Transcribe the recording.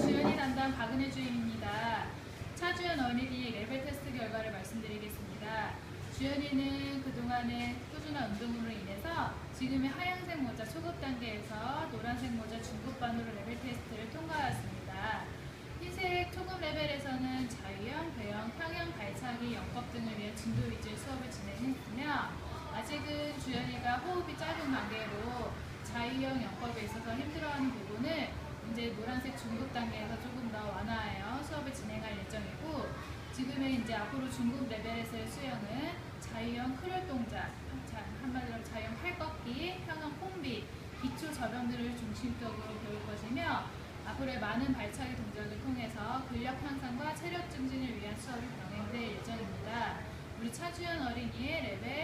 주연이 담당 박은혜 주임입니다. 차주연 어린이 레벨 테스트 결과를 말씀드리겠습니다. 주연이는 그동안의 꾸준한 운동으로 인해서 지금의 하얀색 모자 초급 단계에서 노란색 모자 중급반으로 레벨 테스트를 통과하였습니다. 흰색 초급 레벨에서는 자유형, 배영, 평형, 발차기, 영법 등을 위한 진도 위주의 수업을 진행했으며 아직은 주연이가 호흡이 짧은 관계로 자유형 영법에 있어서 힘들어하는 노란색 중급 단계에서 조금 더 완화하여 수업을 진행할 예정이고 지금의 이제 앞으로 중급 레벨에서의 수영은 자유형 크롤 동작, 자, 한마디로 자유형 팔 꺾기, 평형 콤비, 기초 저병들을 중심적으로 배울 것이며 앞으로의 많은 발차기 동작을 통해서 근력 향상과 체력 증진을 위한 수업이 병행될 예정입니다. 우리 차주연 어린이의 레벨